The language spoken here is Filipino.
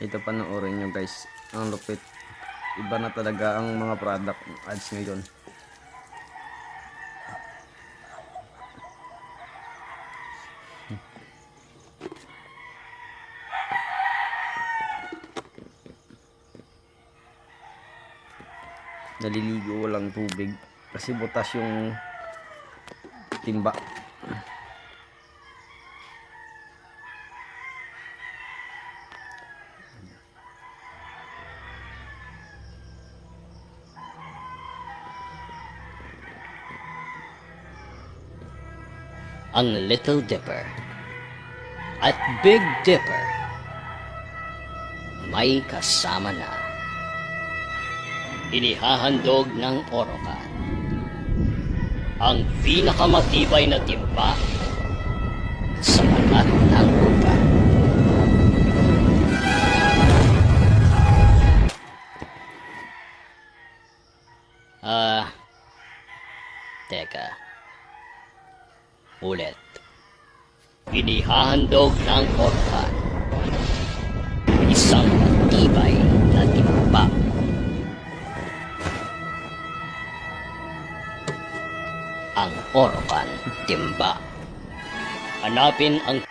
Ito panoorin nyo guys. Ang lupit. Iba na talaga ang mga product ads ngayon. Naliligo walang tubig kasi butas yung timba. Ang Little Dipper at Big Dipper may kasama na. Inihahandog ng Orokan ang pinakamatibay na timba sa lahat ng lugar. Ah, teka. Ulit. Inihahandog ng Orkan. Isang matibay na timba. Ang Orkan timba. Hanapin ang